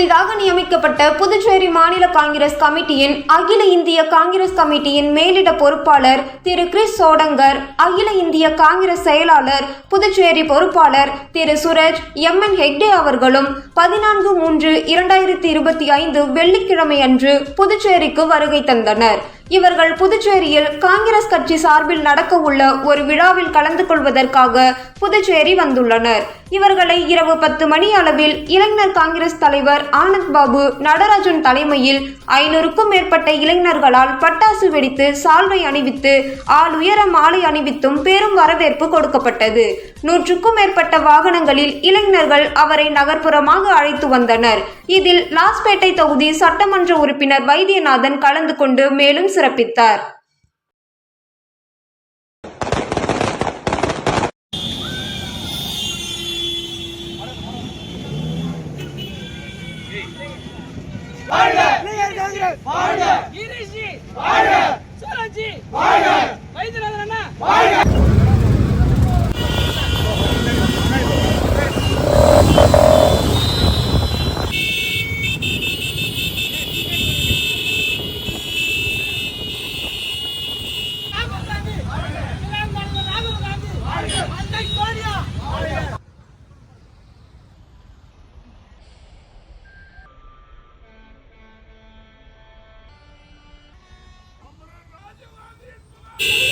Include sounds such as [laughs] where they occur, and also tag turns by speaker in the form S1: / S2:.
S1: புதிதாக நியமிக்கப்பட்ட புதுச்சேரி மாநில காங்கிரஸ் கமிட்டியின் அகில இந்திய காங்கிரஸ் கமிட்டியின் மேலிட பொறுப்பாளர் திரு கிறிஸ் சோடங்கர் அகில இந்திய காங்கிரஸ் செயலாளர் புதுச்சேரி பொறுப்பாளர் திரு சுரஜ் எம் என் ஹெக்டே அவர்களும் பதினான்கு மூன்று இரண்டாயிரத்தி இருபத்தி ஐந்து வெள்ளிக்கிழமை அன்று புதுச்சேரிக்கு வருகை தந்தனர். இவர்கள் புதுச்சேரியில் காங்கிரஸ் கட்சி சார்பில் நடக்க உள்ள ஒரு விழாவில் கலந்து கொள்வதற்காக புதுச்சேரி வந்துள்ளனர். இவர்களை இரவு பத்து மணி அளவில் இளைஞர் காங்கிரஸ் தலைவர் ஆனந்த் பாபு நடராஜன் தலைமையில் ஐநூறுக்கும் மேற்பட்ட இளைஞர்களால் பட்டாசு வெடித்து சால்வை அணிவித்து ஆள் உயர மாலை அணிவித்தும் பெரும் வரவேற்பு கொடுக்கப்பட்டது. நூற்றுக்கும் மேற்பட்ட வாகனங்களில் இளைஞர்கள் அவரை நகர்ப்புறமாக அழைத்து வந்தனர். இதில் லாஸ்பேட்டை தொகுதி சட்டமன்ற உறுப்பினர் வைத்தியநாதன் கலந்து கொண்டு மேலும் சிறப்பித்தார். வாழ்க வாழ்க வாழ்க சுரஜி வாழ்க Yeah. [laughs]